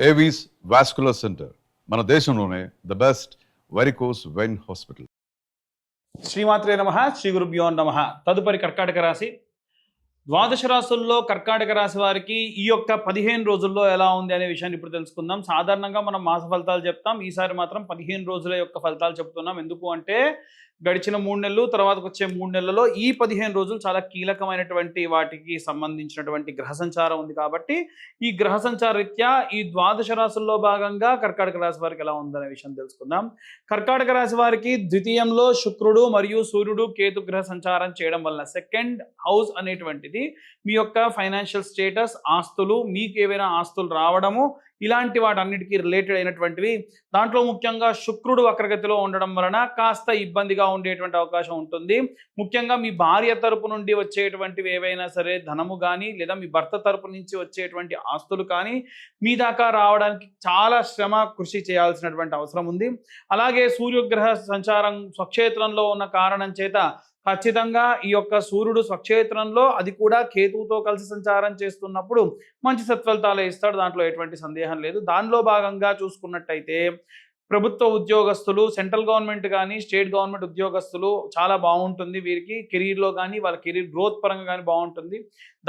Avis vascular centre మన దేశంలోనే the best varicose vein hospital శ్రీమాత్రే నమ శ్రీ గురుభ్యో నమ. తదుపరి కర్కాటక రాశి. ద్వాదశ రాశుల్లో కర్కాటక రాశి వారికి ఈ యొక్క పదిహేను రోజుల్లో ఎలా ఉంది అనే విషయాన్ని ఇప్పుడు తెలుసుకుందాం. సాధారణంగా మనం మాస ఫలితాలు చెప్తాం. ఈసారి మాత్రం పదిహేను రోజుల యొక్క ఫలితాలు చెప్తున్నాం. ఎందుకు అంటే గడిచిన మూడు నెలలు తర్వాత వచ్చే మూడు నెలలలో ఈ పదిహేను రోజులు చాలా కీలకమైనటువంటి వాటికి సంబంధించినటువంటి గ్రహ సంచారం ఉంది కాబట్టి ఈ గ్రహ సంచార రీత్యా ఈ ద్వాదశ రాశుల్లో భాగంగా కర్కాటక రాశి వారికి ఎలా ఉందనే విషయం తెలుసుకుందాం. కర్కాటక రాశి వారికి ద్వితీయంలో శుక్రుడు మరియు సూర్యుడు కేతు గ్రహ సంచారం చేయడం వలన సెకండ్ హౌస్ అనేటువంటిది మీ యొక్క ఫైనాన్షియల్ స్టేటస్ ఆస్తులు మీకు ఏవైనా ఆస్తులు రావడము ఇలాంటి వాటన్నిటికీ రిలేటెడ్ అయినటువంటివి. దాంట్లో ముఖ్యంగా శుక్రుడు వక్రగతిలో ఉండడం వలన కాస్త ఇబ్బందిగా ఉండేటువంటి అవకాశం ఉంటుంది. ముఖ్యంగా మీ భార్య తరపు నుండి వచ్చేటువంటివి ఏవైనా సరే ధనము కానీ లేదా మీ భర్త తరపు నుంచి వచ్చేటువంటి ఆస్తులు కానీ మీ దాకా రావడానికి చాలా శ్రమ కృషి చేయాల్సినటువంటి అవసరం ఉంది. అలాగే సూర్యగ్రహ సంచారం స్వక్షేత్రంలో ఉన్న కారణం చేత ఖచ్చితంగా ఈ యొక్క సూర్యుడు స్వక్షేత్రంలో అది కూడా కేతువుతో కలిసి సంచారం చేస్తున్నప్పుడు మంచి సత్ఫలితాలే ఇస్తాడు. దాంట్లో ఎటువంటి సందేహం లేదు. దానిలో భాగంగా చూసుకున్నట్టయితే ప్రభుత్వ ఉద్యోగస్తులు సెంట్రల్ గవర్నమెంట్ కానీ స్టేట్ గవర్నమెంట్ ఉద్యోగస్తులు చాలా బాగుంటుంది. వీరికి కెరీర్లో కానీ వాళ్ళ కెరీర్ గ్రోత్ పరంగా కానీ బాగుంటుంది.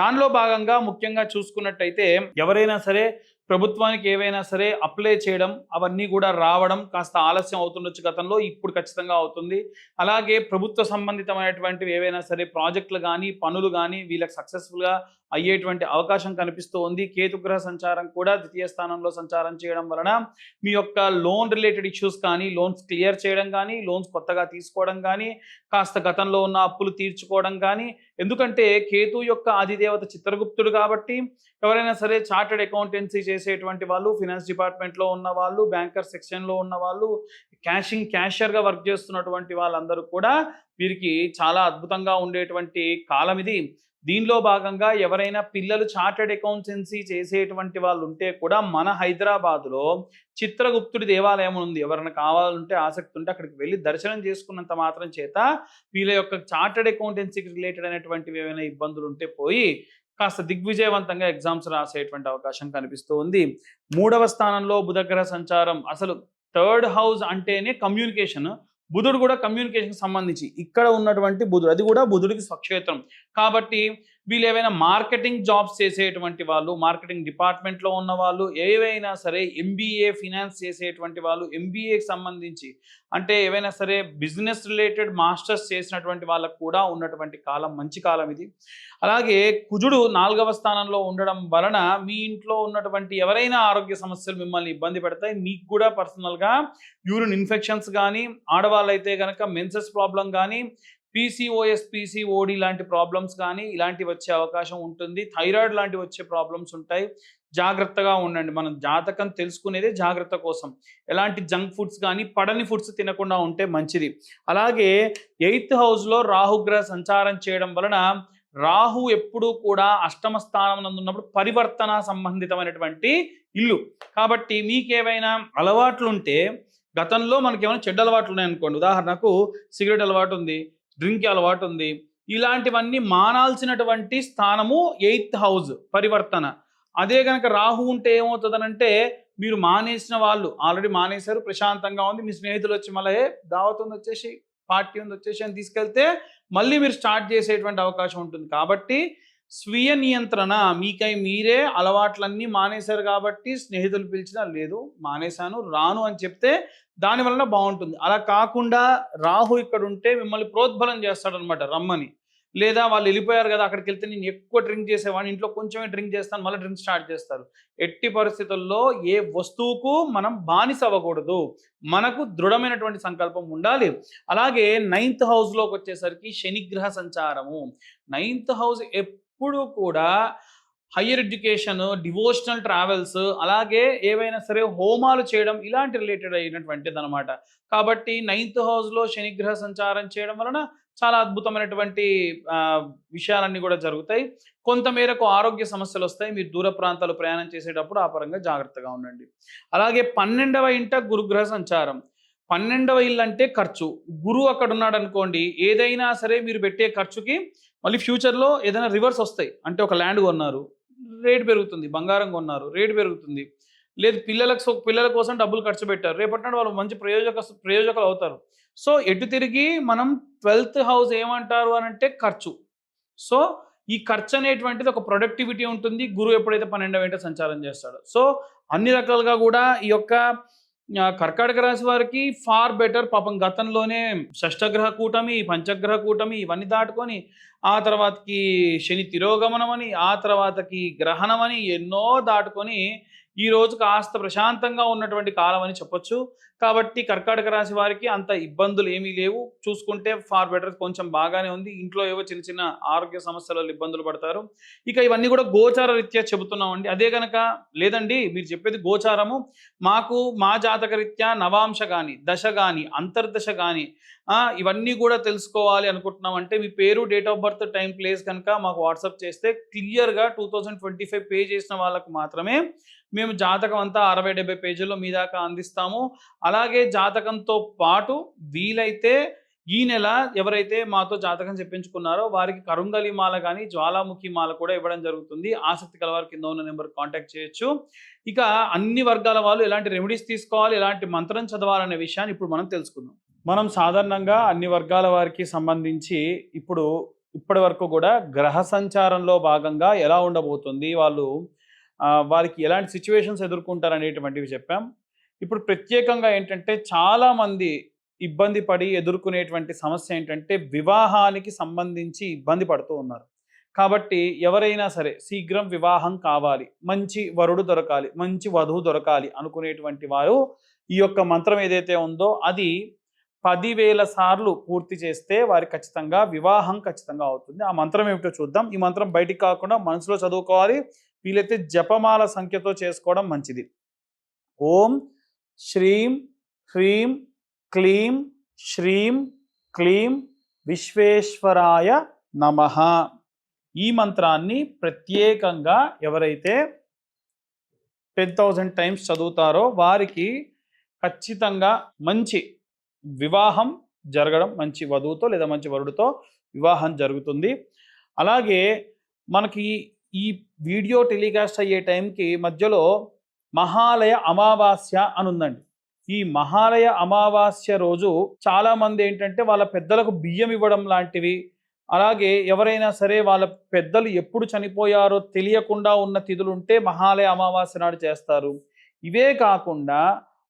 దానిలో భాగంగా ముఖ్యంగా చూసుకున్నట్టయితే ఎవరైనా సరే ప్రభుత్వానికి ఏవైనా సరే అప్లై చేయడం అవన్నీ కూడా రావడం కాస్త ఆలస్యం అవుతుండొచ్చు గతంలో ఇప్పుడు ఖచ్చితంగా అవుతుంది. అలాగే ప్రభుత్వ సంబంధితమైనటువంటివి ఏవైనా సరే ప్రాజెక్టులు కానీ పనులు కానీ వీళ్ళకి సక్సెస్ఫుల్గా అయ్యేటువంటి అవకాశం కనిపిస్తూ ఉంది. కేతుగ్రహ సంచారం కూడా ద్వితీయ స్థానంలో సంచారం చేయడం వలన మీ యొక్క లోన్ రిలేటెడ్ ఇష్యూస్ కానీ లోన్స్ క్లియర్ చేయడం కానీ లోన్స్ కొత్తగా తీసుకోవడం కానీ కాస్త గతంలో ఉన్న అప్పులు తీర్చుకోవడం కానీ ఎందుకంటే కేతు యొక్క అధిదేవత చిత్రగుప్తుడు కాబట్టి ఎవరైనా సరే చార్టెడ్ అకౌంటెన్సీ చేసేటువంటి వాళ్ళు ఫినాన్స్ డిపార్ట్మెంట్లో ఉన్న వాళ్ళు బ్యాంకర్ సెక్షన్లో ఉన్న వాళ్ళు క్యాషింగ్ క్యాషియర్గా వర్క్ చేస్తున్నటువంటి వాళ్ళందరూ కూడా వీరికి చాలా అద్భుతంగా ఉండేటువంటి కాలం ఇది. దీనిలో భాగంగా ఎవరైనా పిల్లలు చార్టెడ్ అకౌంటెన్సీ చేసేటువంటి వాళ్ళు ఉంటే కూడా మన హైదరాబాద్లో చిత్రగుప్తుడి దేవాలయం ఉంది. ఎవరైనా కావాలంటే ఆసక్తి ఉంటే అక్కడికి వెళ్ళి దర్శనం చేసుకున్నంత మాత్రం చేత వీళ్ళ యొక్క చార్టెడ్ అకౌంటెన్సీకి రిలేటెడ్ అయినటువంటివి ఏమైనా ఇబ్బందులు ఉంటే పోయి కాస్త దిగ్విజయవంతంగా ఎగ్జామ్స్ రాసేటువంటి అవకాశం కనిపిస్తూ ఉంది మూడవ స్థానంలో బుధగ్రహ సంచారం. అసలు థర్డ్ హౌస్ అంటేనే కమ్యూనికేషన్ బుధుడు కూడా కమ్యూనికేషన్కి సంబంధించి ఇక్కడ ఉన్నటువంటి బుధుడు అది కూడా బుధుడికి స్వక్షేత్రం. కాబట్టి వీళ్ళు ఏవైనా మార్కెటింగ్ జాబ్స్ చేసేటువంటి వాళ్ళు మార్కెటింగ్ డిపార్ట్మెంట్లో ఉన్న వాళ్ళు ఏవైనా సరే ఎంబీఏ ఫినాన్స్ చేసేటువంటి వాళ్ళు ఎంబీఏకి సంబంధించి అంటే ఏవైనా సరే బిజినెస్ రిలేటెడ్ మాస్టర్స్ చేసినటువంటి వాళ్ళకు కూడా ఉన్నటువంటి కాలం మంచి కాలం ఇది. అలాగే కుజుడు నాలుగవ స్థానంలో ఉండడం వలన మీ ఇంట్లో ఉన్నటువంటి ఎవరైనా ఆరోగ్య సమస్యలు మిమ్మల్ని ఇబ్బంది పెడతాయి మీకు కూడా పర్సనల్గా యూరిన్ ఇన్ఫెక్షన్స్ కానీ ఆడవాళ్ళైతే కనుక మెన్సెస్ ప్రాబ్లం కానీ పీసీఓఎస్ పీసీఓడి లాంటి ప్రాబ్లమ్స్ కానీ ఇలాంటివి వచ్చే అవకాశం ఉంటుంది. థైరాయిడ్ లాంటివి వచ్చే ప్రాబ్లమ్స్ ఉంటాయి. జాగ్రత్తగా ఉండండి. మనం జాతకం తెలుసుకునేదే జాగ్రత్త కోసం. ఎలాంటి జంక్ ఫుడ్స్ కానీ పడని ఫుడ్స్ తినకుండా ఉంటే మంచిది. అలాగే ఎయిత్ హౌస్లో రాహుగ్రహ సంచారం చేయడం వలన రాహు ఎప్పుడూ కూడా అష్టమ స్థానం ఉన్నప్పుడు పరివర్తన సంబంధితమైనటువంటి ఇల్లు. కాబట్టి మీకేవైనా అలవాట్లు ఉంటే గతంలో మనకి ఏమైనా చెడ్డ అలవాట్లు ఉన్నాయనుకోండి ఉదాహరణకు సిగరెట్ అలవాటు ఉంది. డ్రింక్ అలవాటు ఉంది. ఇలాంటివన్నీ మానాల్సినటువంటి స్థానము ఎయిత్ హౌస్ పరివర్తన. అదే కనుక రాహు ఉంటే ఏమవుతుందనంటే మీరు మానేసిన వాళ్ళు ఆల్రెడీ మానేశారు ప్రశాంతంగా ఉంది మీ స్నేహితులు వచ్చి మళ్ళీ దావత్ ఉంది వచ్చేసి పార్టీ ఉంది వచ్చేసి అని తీసుకెళ్తే మళ్ళీ మీరు స్టార్ట్ చేసేటువంటి అవకాశం ఉంటుంది. కాబట్టి స్వీయ నియంత్రణ. మీకై మీరే అలవాట్లన్నీ మానేశారు కాబట్టి స్నేహితులు పిలిచినా లేదు మానేశాను రాను అని చెప్తే దానివలన బాగుంటుంది. అలా కాకుండా రాహు ఇక్కడ ఉంటే మిమ్మల్ని ప్రోద్బలం చేస్తాడనమాట రమ్మని. లేదా వాళ్ళు వెళ్ళిపోయారు కదా అక్కడికి వెళ్తే నేను ఎక్కువ డ్రింక్ చేసేవాడిని ఇంట్లో కొంచెమే డ్రింక్ చేస్తాను మళ్ళీ డ్రింక్ స్టార్ట్ చేస్తారు. ఎట్టి పరిస్థితుల్లో ఏ వస్తువుకు మనం బానిస అవ్వకూడదు. మనకు దృఢమైనటువంటి సంకల్పం ఉండాలి. అలాగే నైన్త్ హౌస్లోకి వచ్చేసరికి శనిగ్రహ సంచారము. నైన్త్ హౌస్ ఎప్పుడు కూడా హయ్యర్ ఎడ్యుకేషన్ డివోషనల్ ట్రావెల్స్ అలాగే ఏవైనా సరే హోమాలు చేయడం ఇలాంటి రిలేటెడ్ అయినటువంటిది అనమాట కాబట్టి నైన్త్ హౌస్లో శనిగ్రహ సంచారం చేయడం వలన చాలా అద్భుతమైనటువంటి విషయాలన్నీ కూడా జరుగుతాయి. కొంతమేరకు ఆరోగ్య సమస్యలు వస్తాయి. మీరు దూర ప్రాంతాలు ప్రయాణం చేసేటప్పుడు ఆ పరంగా జాగ్రత్తగా ఉండండి. అలాగే పన్నెండవ ఇంట గురుగ్రహ సంచారం. పన్నెండవ ఇల్లు అంటే ఖర్చు. గురువు అక్కడ ఉన్నాడు అనుకోండి ఏదైనా సరే మీరు పెట్టే ఖర్చుకి మళ్ళీ ఫ్యూచర్లో ఏదైనా రివర్స్ వస్తాయి. అంటే ఒక ల్యాండ్ కొన్నారు రేటు పెరుగుతుంది బంగారం కొన్నారు రేటు పెరుగుతుంది. లేదు పిల్లలకు పిల్లల కోసం డబ్బులు ఖర్చు పెట్టారు. రేపటి నాడు వాళ్ళు మంచి ప్రయోజక ప్రయోజకులు అవుతారు. సో ఎటు తిరిగి మనం ట్వెల్త్ హౌస్ ఏమంటారు అని అంటే ఖర్చు. సో ఈ ఖర్చు అనేటువంటిది ఒక ప్రొడక్టివిటీ ఉంటుంది. గురువు ఎప్పుడైతే పన్నెండవ వెంట సంచారం చేస్తాడో. సో అన్ని రకాలుగా కూడా ఈ యొక్క కర్కాటక రాశి వారికి ఫార్ బెటర్ పాపం గతంలోనే షష్టగ్రహ కూటమి పంచగ్రహ కూటమి ఇవన్నీ దాటుకొని ఆ తర్వాతకి శని తిరోగమనం అని ఆ తర్వాతకి గ్రహణం అని ఎన్నో దాటుకొని ఈ రోజు కాస్త ప్రశాంతంగా ఉన్నటువంటి కాలం అని చెప్పొచ్చు. కాబట్టి కర్కాటక రాశి వారికి అంత ఇబ్బందులు ఏమీ లేవు. చూసుకుంటే ఫార్ బెటర్ కొంచెం బాగానే ఉంది. ఇంట్లో ఏవో చిన్న చిన్న ఆరోగ్య సమస్యల ఇబ్బందులు పడతారు. ఇక ఇవన్నీ కూడా గోచార రీత్యా చెబుతున్నామండి. అదే కనుక లేదండి మీరు చెప్పేది గోచారము. మాకు మా జాతక రీత్యా నవాంశ కానీ దశ కానీ అంతర్దశ కానీ ఇవన్నీ కూడా తెలుసుకోవాలి అనుకుంటున్నాం అంటే మీ పేరు date of birth time place కనుక మాకు వాట్సాప్ చేస్తే క్లియర్గా two thousand twenty five pay చేసిన వాళ్ళకు మాత్రమే మేము జాతకం అంతా అరవై డెబ్బై పేజీల్లో మీ దాకా అందిస్తాము. అలాగే జాతకంతో పాటు వీలైతే ఈ నెల ఎవరైతే మాతో జాతకం చెప్పించుకున్నారో వారికి కరుంగలి మాల కానీ జ్వాలాముఖి మాల కూడా ఇవ్వడం జరుగుతుంది. ఆసక్తి కలవారు కింద ఉన్న నెంబర్ కాంటాక్ట్ చేయొచ్చు. ఇక అన్ని వర్గాల వాళ్ళు ఎలాంటి రెమెడీస్ తీసుకోవాలి ఎలాంటి మంత్రం చదవాలనే విషయాన్ని ఇప్పుడు మనం తెలుసుకుందాం. మనం సాధారణంగా అన్ని వర్గాల వారికి సంబంధించి ఇప్పుడు ఇప్పటి వరకు కూడా గ్రహ సంచారంలో భాగంగా ఎలా ఉండబోతుంది వాళ్ళు వారికి ఎలాంటి సిచ్యువేషన్స్ ఎదుర్కొంటారు అనేటువంటివి చెప్పాం. ఇప్పుడు ప్రత్యేకంగా ఏంటంటే చాలామంది ఇబ్బంది పడి ఎదుర్కొనేటువంటి సమస్య ఏంటంటే వివాహానికి సంబంధించి ఇబ్బంది పడుతూ ఉన్నారు. కాబట్టి ఎవరైనా సరే శీఘ్రం వివాహం కావాలి. మంచి వరుడు దొరకాలి మంచి వధువు దొరకాలి అనుకునేటువంటి వారు ఈ యొక్క మంత్రం ఏదైతే ఉందో అది పదివేల సార్లు పూర్తి చేస్తే వారి ఖచ్చితంగా వివాహం ఖచ్చితంగా అవుతుంది. ఆ మంత్రం ఏమిటో చూద్దాం. ఈ మంత్రం బయటికి కాకుండా మనసులో చదువుకోవాలి. వీలైతే జపమాల సంఖ్యతో చేసుకోవడం మంచిది. ఓం శ్రీం హ్రీం క్లీం శ్రీం క్లీం విశ్వేశ్వరాయ నమః. ఈ మంత్రాన్ని ప్రత్యేకంగా ఎవరైతే టెన్ థౌజండ్ టైమ్స్ చదువుతారో వారికి ఖచ్చితంగా మంచి వివాహం జరగడం మంచి వధువుతో లేదా మంచి వరుడితో వివాహం జరుగుతుంది. అలాగే మనకి ఈ వీడియో టెలికాస్ట్ అయ్యే టైంకి మధ్యలో మహాలయ అమావాస్య అని ఉందండి ఈ మహాలయ అమావాస్య రోజు చాలా మంది ఏంటంటే వాళ్ళ పెద్దలకు బియ్యం ఇవ్వడం లాంటివి అలాగే ఎవరైనా సరే వాళ్ళ పెద్దలు ఎప్పుడు చనిపోయారో తెలియకుండా ఉన్న తిథులు ఉంటే మహాలయ అమావాస్య నాడు చేస్తారు. ఇవే కాకుండా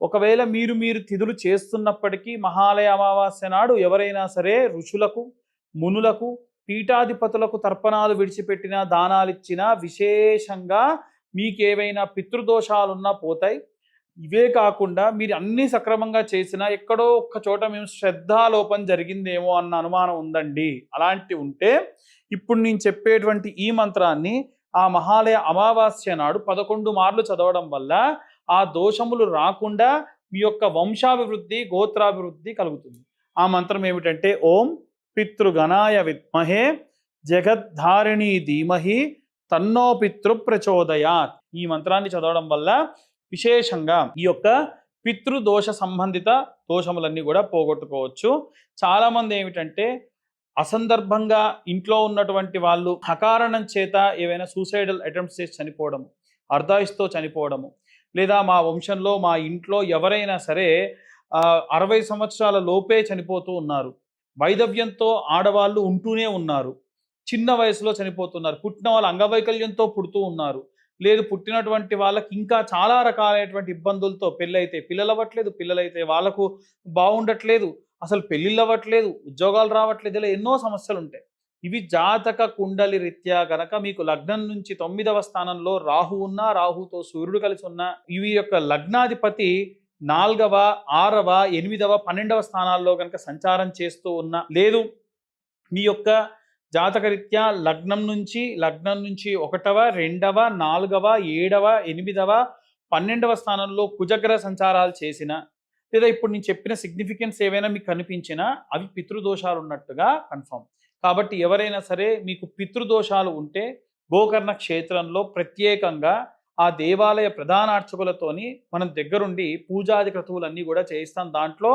ఒకవేళ మీరు మీరు తిథులు చేస్తున్నప్పటికీ మహాలయ అమావాస్య నాడు ఎవరైనా సరే ఋషులకు మునులకు పీఠాధిపతులకు తర్పణాలు విడిచిపెట్టిన దానాలిచ్చినా విశేషంగా మీకేవైనా పితృదోషాలున్నా పోతాయి. ఇవే కాకుండా మీరు అన్నీ సక్రమంగా చేసినా ఎక్కడో ఒక్క చోట మేము శ్రద్ధాలోపం జరిగిందేమో అన్న అనుమానం ఉందండి. అలాంటి ఉంటే ఇప్పుడు నేను చెప్పేటువంటి ఈ మంత్రాన్ని ఆ మహాలయ అమావాస్య నాడు పదకొండు మార్లు చదవడం వల్ల ఆ దోషములు రాకుండా మీ యొక్క వంశాభివృద్ధి గోత్రాభివృద్ధి కలుగుతుంది. ఆ మంత్రం ఏమిటంటే ఓం పితృగణాయ విద్మహే జగద్ధారిణి ధీమహి తన్నో పితృ ప్రచోదయాత్ ఈ మంత్రాన్ని చదవడం వల్ల విశేషంగా ఈ యొక్క పితృదోష సంబంధిత దోషములన్నీ కూడా పోగొట్టుకోవచ్చు. చాలామంది ఏమిటంటే అసందర్భంగా ఇంట్లో ఉన్నటువంటి వాళ్ళు అకారణం చేత ఏవైనా సూసైడల్ అటెంప్ట్స్ చేసి చనిపోవడము అర్ధాయుస్తో చనిపోవడము లేదా మా వంశంలో మా ఇంట్లో ఎవరైనా సరే అరవై సంవత్సరాల లోపే చనిపోతూ ఉన్నారు. వైదవ్యంతో ఆడవాళ్ళు ఉంటూనే ఉన్నారు. చిన్న వయసులో చనిపోతున్నారు. పుట్టిన వాళ్ళు అంగవైకల్యంతో పుడుతూ ఉన్నారు. లేదు పుట్టినటువంటి వాళ్ళకి ఇంకా చాలా రకాలైనటువంటి ఇబ్బందులతో పెళ్ళైతే పిల్లలు అవ్వట్లేదు పిల్లలైతే వాళ్ళకు బాగుండట్లేదు అసలు పెళ్ళిళ్ళు అవ్వట్లేదు ఉద్యోగాలు రావట్లేదు ఇలా ఎన్నో సమస్యలు ఉంటాయి ఇవి జాతక కుండలి రీత్యా గనక మీకు లగ్నం నుంచి తొమ్మిదవ స్థానంలో రాహు ఉన్నా రాహుతో సూర్యుడు కలిసి ఉన్నా ఇవి యొక్క లగ్నాధిపతి నాలుగవ ఆరవ ఎనిమిదవ పన్నెండవ స్థానాల్లో కనుక సంచారం చేస్తూ ఉన్నా లేదు మీ యొక్క జాతకరీత్యా లగ్నం నుంచి లగ్నం నుంచి ఒకటవ రెండవ నాలుగవ ఏడవ ఎనిమిదవ పన్నెండవ స్థానంలో కుజగ్రహ సంచారాలు చేసిన లేదా ఇప్పుడు నేను చెప్పిన సిగ్నిఫికెన్స్ ఏవైనా మీకు కనిపించినా అవి పితృదోషాలు ఉన్నట్టుగా కన్ఫర్మ్ కాబట్టి ఎవరైనా సరే మీకు పితృదోషాలు ఉంటే గోకర్ణ క్షేత్రంలో ప్రత్యేకంగా ఆ దేవాలయ ప్రధానార్చకులతోని మనం దగ్గరుండి పూజాది క్రతువులన్నీ కూడా చేయిస్తాం. దాంట్లో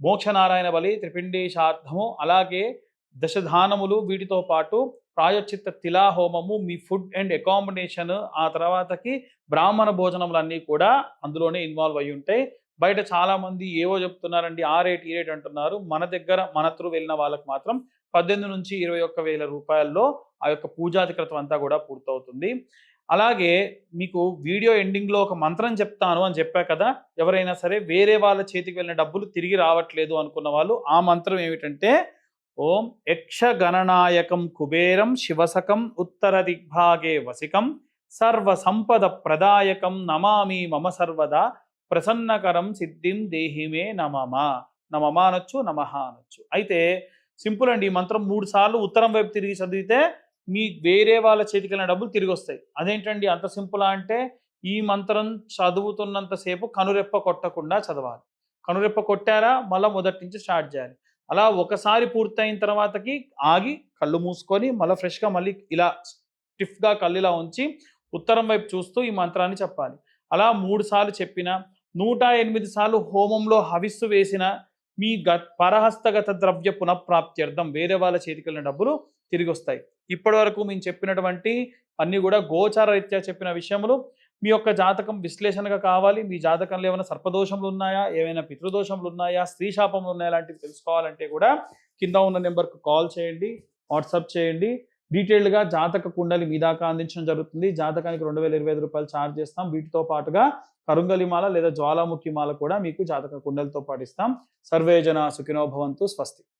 మోక్షనారాయణ బలి త్రిపిండేశార్థము అలాగే దశధానములు వీటితో పాటు ప్రాయోచిత్త తిలా హోమము మీ ఫుడ్ అండ్ అకామిడేషన్ ఆ తర్వాతకి బ్రాహ్మణ భోజనములన్నీ కూడా అందులోనే ఇన్వాల్వ్ అయి ఉంటాయి. బయట చాలామంది ఏవో చెప్తున్నారండి ఆ రేట్ ఈ రేట్ అంటున్నారు. మన దగ్గర మన త్రూ వెళ్ళిన వాళ్ళకి మాత్రం పద్దెనిమిది నుంచి ఇరవై ఒక్క వేల రూపాయల్లో ఆ యొక్క పూజాధికృతం అంతా కూడా పూర్తవుతుంది. అలాగే మీకు వీడియో ఎండింగ్లో ఒక మంత్రం చెప్తాను అని చెప్పా కదా ఎవరైనా సరే వేరే వాళ్ళ చేతికి వెళ్ళిన డబ్బులు తిరిగి రావట్లేదు అనుకున్న వాళ్ళు ఆ మంత్రం ఏమిటంటే ఓం యక్షగణనాయకం కుబేరం శివసకం ఉత్తర దిగ్భాగే వసికం సర్వ సంపద ప్రదాయకం నమామి మమ సర్వదా ప్రసన్నకరం సిద్ధిం దేహిమే నమమ. నమమ అనొచ్చు నమహ అనొచ్చు. అయితే సింపుల్ అండి ఈ మంత్రం మూడు సార్లు ఉత్తరం వైపు తిరిగి చదివితే మీ వేరే వాళ్ళ చేతికి వెళ్ళిన డబ్బులు తిరిగి వస్తాయి అదేంటండి? అంత సింపుల్ అంటే ఈ మంత్రం చదువుతున్నంతసేపు కనురెప్ప కొట్టకుండా చదవాలి. కనురెప్ప కొట్టారా? మళ్ళీ మొదటి నుంచి స్టార్ట్ చేయాలి. అలా ఒకసారి పూర్తయిన తర్వాతకి ఆగి కళ్ళు మూసుకొని మళ్ళీ ఫ్రెష్గా మళ్ళీ ఇలా స్టిఫ్గా కళ్ళు ఇలా ఉంచి ఉత్తరం వైపు చూస్తూ ఈ మంత్రాన్ని చెప్పాలి. అలా మూడు సార్లు చెప్పిన నూట ఎనిమిది సార్లు హోమంలో హవిస్సు వేసిన మీ గ పరహస్తగత ద్రవ్య పునఃప్రాప్త్యర్థం వేరే వాళ్ళ చేతికి వెళ్ళిన డబ్బులు తిరిగి వస్తాయి ఇప్పటి వరకు మేము చెప్పినటువంటి అన్ని కూడా గోచార రీత్యా చెప్పిన విషయములు. మీ యొక్క జాతకం విశ్లేషణగా కావాలి. మీ జాతకంలో ఏమైనా సర్పదోషములు ఉన్నాయా? ఏమైనా పితృదోషములు ఉన్నాయా? స్త్రీ శాపములు ఉన్నాయా? లాంటివి తెలుసుకోవాలంటే కూడా కింద ఉన్న నెంబర్కు కాల్ చేయండి. వాట్సాప్ చేయండి. డీటెయిల్డ్గా జాతక కుండలి మీ దాకా అందించడం జరుగుతుంది. జాతకానికి రెండు వేల ఇరవై ఐదు రూపాయలు ఛార్జ్ చేస్తాం. వీటితో పాటుగా కరుంగలి మాల లేదా జ్వాలాముఖి మాల కూడా మీకు జాతక కుండలతో పాటిస్తాం. సర్వేజన సర్వే సుఖినో భవంతు. స్వస్తి.